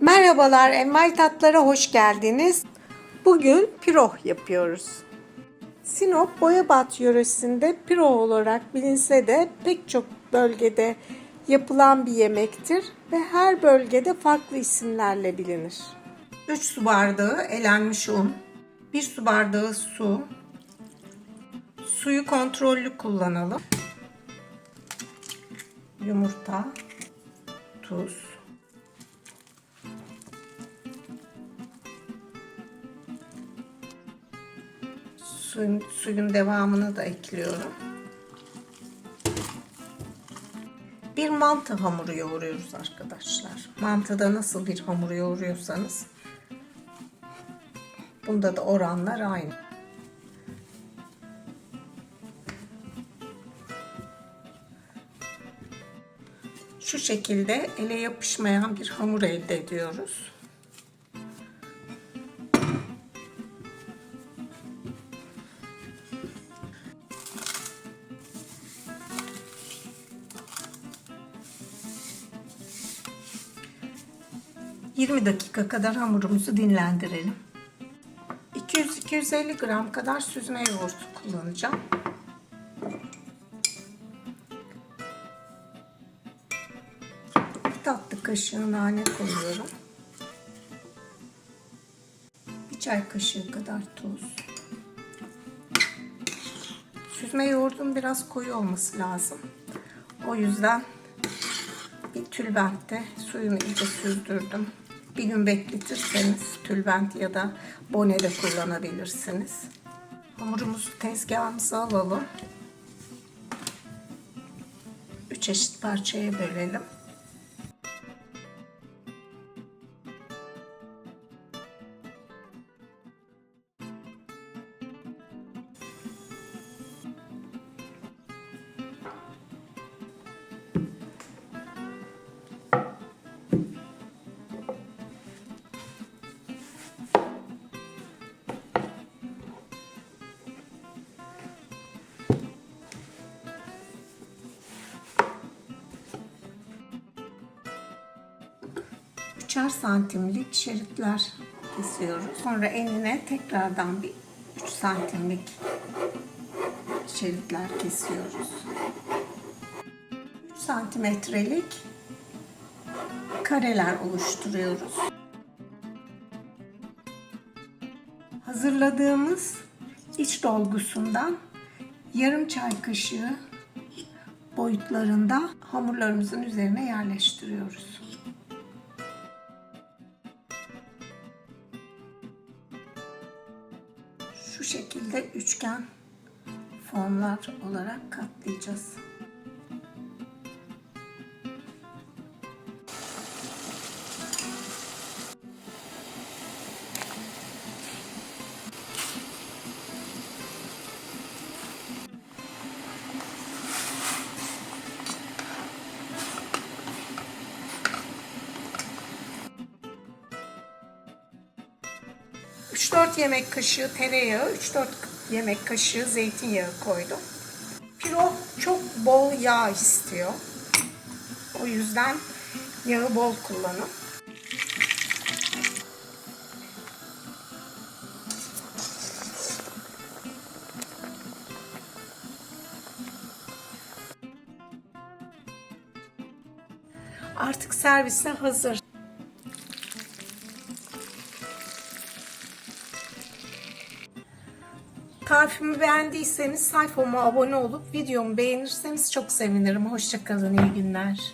Merhabalar, Envai Tatlara hoş geldiniz. Bugün piroh yapıyoruz. Sinop Boyabat yöresinde piroh olarak bilinse de pek çok bölgede yapılan bir yemektir ve her bölgede farklı isimlerle bilinir. 3 su bardağı elenmiş un, 1 su bardağı su, suyu kontrollü kullanalım, yumurta, tuz, suyun, suyun devamını da ekliyorum. Bir mantı hamuru yoğuruyoruz arkadaşlar. Mantıda nasıl bir hamur yoğuruyorsanız bunda da oranlar aynı. Şu şekilde ele yapışmayan bir hamur elde ediyoruz. ...20 dakika kadar hamurumuzu dinlendirelim. 200-250 gram kadar süzme yoğurt kullanacağım. Bir tatlı kaşığı nane koyuyorum. Bir çay kaşığı kadar tuz. Süzme yoğurdun biraz koyu olması lazım. O yüzden bir tülbentte suyunu iyice süzdürdüm. Bir gün bekletirseniz tülbent ya da bone de kullanabilirsiniz. Hamurumuzu tezgahımıza alalım. Üç eşit parçaya bölelim. Üçer santimlik şeritler kesiyoruz. Sonra enine tekrardan bir 3 santimlik şeritler kesiyoruz. 3 santimetrelik kareler oluşturuyoruz. Hazırladığımız iç dolgusundan yarım çay kaşığı boyutlarında hamurlarımızın üzerine yerleştiriyoruz. Şekilde üçgen formlar olarak katlayacağız. Üç dört yemek kaşığı tereyağı, 3-4 yemek kaşığı zeytinyağı koydum. Piroh çok bol yağ istiyor. O yüzden yağı bol kullanın. Artık servise hazır. Tarifimi beğendiyseniz sayfama abone olup videomu beğenirseniz çok sevinirim. Hoşçakalın, iyi günler.